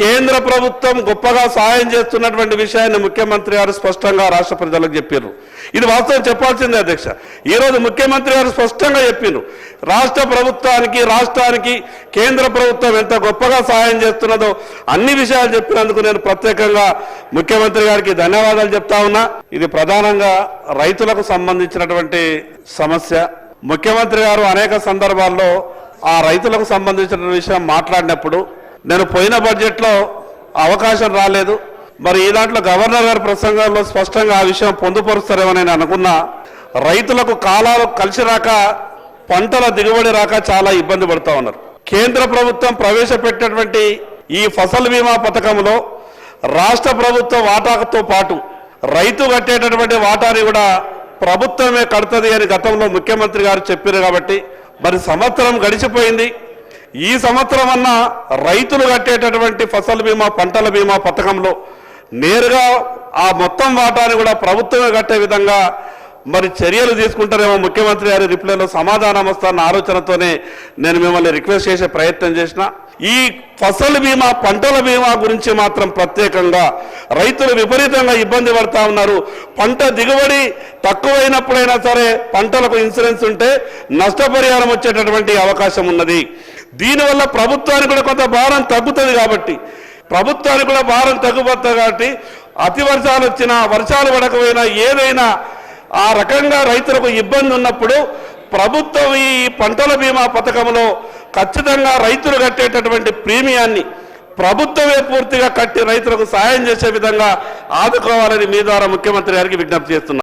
కేంద్ర ప్రభుత్వం గొప్పగా సహాయం చేస్తున్నటువంటి విషయాన్ని ముఖ్యమంత్రి గారు స్పష్టంగా రాష్ట్ర ప్రజలకు చెప్పారు ఇది వాస్తవం చెప్పాల్సిందే అధ్యక్ష. ఈ రోజు ముఖ్యమంత్రి గారు స్పష్టంగా చెప్పారు రాష్ట్ర ప్రభుత్వానికి రాష్ట్రానికి కేంద్ర ప్రభుత్వం ఎంత గొప్పగా సహాయం చేస్తున్నదో అన్ని విషయాలు చెప్పినందుకు నేను ప్రత్యేకంగా ముఖ్యమంత్రి గారికి ధన్యవాదాలు చెప్తా ఉన్నా. ఇది ప్రధానంగా రైతులకు సంబంధించినటువంటి సమస్య. ముఖ్యమంత్రి గారు అనేక సందర్భాల్లో ఆ రైతులకు సంబంధించిన విషయం మాట్లాడినప్పుడు నేను పోయిన బడ్జెట్లో అవకాశం రాలేదు. మరి ఈ దాంట్లో గవర్నర్ గారి ప్రసంగంలో స్పష్టంగా ఆ విషయం పొందుపరుస్తారేమో నేను అనుకున్నా. రైతులకు కాలాలు కలిసి రాక పంటల దిగుబడి రాక చాలా ఇబ్బంది పడుతూ ఉన్నారు. కేంద్ర ప్రభుత్వం ప్రవేశపెట్టినటువంటి ఈ ఫసల్ బీమా పథకంలో రాష్ట్ర ప్రభుత్వ వాటాతో పాటు రైతు కట్టేటటువంటి వాటాని కూడా ప్రభుత్వమే కడుతుంది అని గతంలో ముఖ్యమంత్రి గారు చెప్పారు కాబట్టి మరి సంవత్సరం గడిచిపోయింది. ఈ సంవత్సరం అన్న రైతులు కట్టేటటువంటి ఫసల్ బీమా పంటల బీమా పథకంలో నేరుగా ఆ మొత్తం వాటాన్ని కూడా ప్రభుత్వమే కట్టే విధంగా మరి చర్యలు తీసుకుంటారేమో ముఖ్యమంత్రి గారి రిప్లైలో సమాధానం వస్తాన్న ఆలోచనతోనే నేను మిమ్మల్ని రిక్వెస్ట్ చేసే ప్రయత్నం చేసిన. ఈ ఫసల్ బీమా పంటల బీమా గురించి మాత్రం ప్రత్యేకంగా రైతులు విపరీతంగా ఇబ్బంది పడతా ఉన్నారు. పంట దిగుబడి తక్కువైనప్పుడైనా సరే పంటలకు ఇన్సూరెన్స్ ఉంటే నష్టపరిహారం వచ్చేటటువంటి అవకాశం ఉన్నది. దీనివల్ల ప్రభుత్వానికి కూడా కొంత భారం తగ్గుతుంది కాబట్టి ప్రభుత్వానికి కూడా భారం తగ్గిపోతుంది కాబట్టి అతి వర్షాలు వచ్చినా వర్షాలు పడకపోయినా ఏదైనా ఆ రకంగా రైతులకు ఇబ్బంది ఉన్నప్పుడు ప్రభుత్వం ఈ పంటల బీమా పథకంలో ఖచ్చితంగా రైతులు కట్టేటటువంటి ప్రీమియాన్ని ప్రభుత్వమే పూర్తిగా కట్టి రైతులకు సాయం చేసే విధంగా ఆదుకోవాలని మీ ద్వారా ముఖ్యమంత్రి గారికి విజ్ఞప్తి చేస్తున్నారు